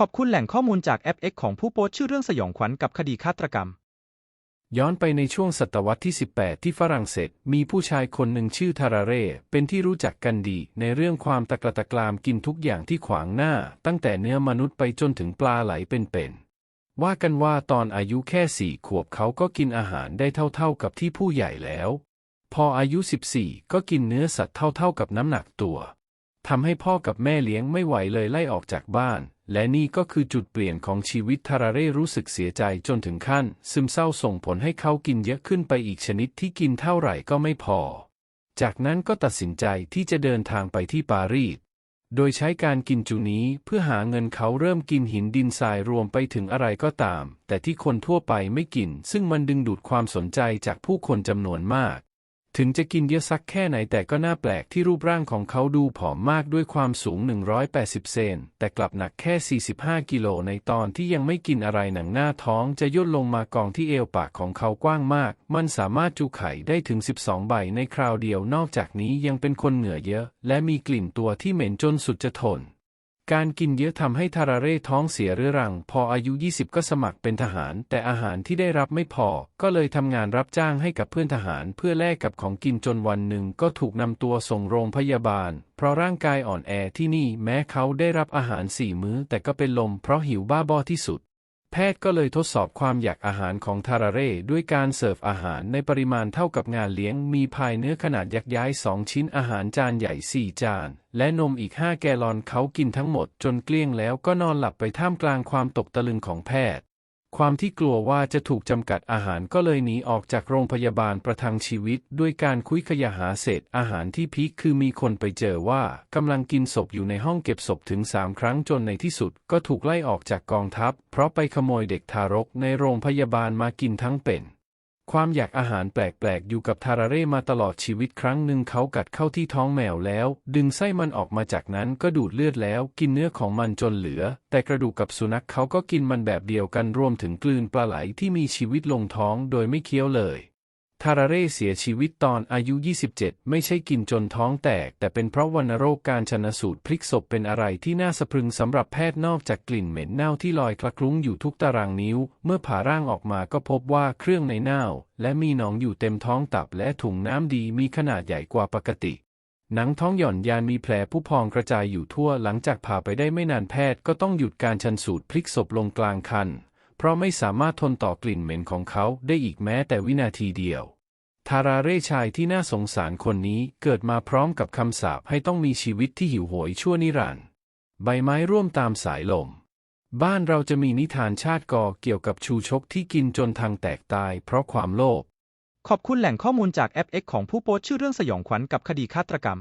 ขอบคุณแหล่งข้อมูลจากแอป X ของผู้โพสต์ชื่อเรื่องสยองขวัญกับคดีฆาตกรรม ย้อนไปในช่วงศตวรรษที่ 18 ที่ฝรั่งเศส มีผู้ชายคนหนึ่งชื่อทาราเร่ เป็นที่รู้จักกันดี ในเรื่องความตะกละตะกรามกินทุกอย่างที่ขวางหน้า ตั้งแต่เนื้อมนุษย์ไปจนถึงปลาไหลเป็นๆ ว่ากันว่าตอนอายุแค่สี่ขวบเขาก็กินอาหารได้เท่าๆกับที่ผู้ใหญ่แล้ว พออายุ 14 ก็กินเนื้อสัตว์เท่าๆกับน้ำหนักตัวทำให้พ่อกับแม่เลี้ยงไม่ไหวเลยไล่ออกจากบ้าน และนี่ก็คือจุดเปลี่ยนของชีวิตทาราเร่รู้สึกเสียใจจนถึงขั้น ซึมเศร้าส่งผลให้เขากินเยอะขึ้นไปอีกชนิดที่กินเท่าไหร่ก็ไม่พอ จากนั้นก็ตัดสินใจที่จะเดินทางไปที่ปารีส โดยใช้การกินจูนี้เพื่อหาเงินเขาเริ่มกินหินดินทรายรวมไปถึงอะไรก็ตาม แต่ที่คนทั่วไปไม่กิน ซึ่งมันดึงดูดความสนใจจากผู้คนจำนวนมาก ถึงจะกินเยอะสักแค่ไหนแต่ก็น่าแปลกที่รูปร่างของเขาดูผอมมากด้วยความสูง 180 เซน แต่กลับหนักแค่ 45 กิโลในตอนที่ยังไม่กินอะไรหนังหน้าท้องจะย่นลงมากองที่เอวปากของเขากว้างมาก มันสามารถจุไข่ได้ถึง 12 ใบในคราวเดียวนอกจากนี้ยังเป็นคนเหงื่อเยอะ และมีกลิ่นตัวที่เหม็นจนสุดจะทน การกินเยอะทำให้ทาราเร่ท้องเสียเรื้อรัง พออายุ 20 ก็สมัครเป็นทหาร แต่อาหารที่ได้รับไม่พอ ก็เลยทำงานรับจ้างให้กับเพื่อนทหารเพื่อแลกกับของกินจนวันหนึ่งก็ถูกนำตัวส่งโรงพยาบาล เพราะร่างกายอ่อนแอที่นี่แม้เขาได้รับอาหารสี่มื้อ แต่ก็เป็นลมเพราะหิวบ้าบอที่สุด แพทย์ก็เลยทดสอบความอยากอาหารของทาราเร่ด้วยการเสิร์ฟอาหารในปริมาณเท่ากับงานเลี้ยง มีพายเนื้อขนาดยักษ์ย้ายสองชิ้นอาหารจานใหญ่สี่จาน และนมอีกห้าแกลลอนเขากินทั้งหมดจนเกลี้ยงแล้วก็นอนหลับไปท่ามกลางความตกตะลึงของแพทย์ ความที่กลัวว่าจะถูกจำกัดอาหารก็เลยหนีออกจากโรงพยาบาลประทังชีวิต ด้วยการคุยขยะหาเศษอาหารที่พีคคือมีคนไปเจอว่ากำลังกินศพอยู่ในห้องเก็บศพถึงสามครั้งจนในที่สุด ก็ถูกไล่ออกจากกองทัพ เพราะไปขโมยเด็กทารกในโรงพยาบาลมากินทั้งเป็น ความอยากอาหารแปลกๆ อยู่กับทาราเร่มาตลอดชีวิตครั้งหนึ่งเขากัดเข้าที่ท้องแมวแล้ว ดึงไส้มันออกมาจากนั้นก็ดูดเลือดแล้วกินเนื้อของมันจนเหลือ แต่กระดูกกับสุนัขเขาก็กินมันแบบเดียวกันรวมถึงกลืนปลาไหลที่มีชีวิตลงท้องโดยไม่เคี้ยวเลย ทาราเร่เสียชีวิตตอนอายุ 27 ไม่ใช่กินจนท้องแตก แต่เป็นเพราะวัณโรคการชนสูตรพลิกศพเป็นอะไรที่น่าสะพรึงสำหรับแพทย์นอกจากกลิ่นเหม็นเน่าที่ลอยคละคลุ้งอยู่ทุกตารางนิ้ว เมื่อผ่าร่างออกมาก็พบว่าเครื่องในเน่า และมีหนองอยู่เต็มท้องตับและถุงน้ำดีมีขนาดใหญ่กว่าปกติ หนังท้องหย่อนยานมีแผลผู้พองกระจายอยู่ทั่วหลังจากผ่าไปได้ไม่นานแพทย์ก็ต้องหยุดการชันสูตรพลิกศพลงกลางคัน เพราะไม่สามารถทนต่อกลิ่นเหม็นของเขาได้อีกแม้แต่วินาทีเดียว ทาราเร่ชายที่น่าสงสารคนนี้เกิดมาพร้อมกับคำสาปให้ต้องมีชีวิตที่หิวโหยชั่วนิรันดร์ ใบไม้ร่วมตามสายลม บ้านเราจะมีนิทานชาติกอเกี่ยวกับชูชกที่กินจนทางแตกตายเพราะความโลภ ขอบคุณแหล่งข้อมูลจากแอป X ของผู้โพสต์ชื่อเรื่องสยองขวัญกับคดีฆาตกรรม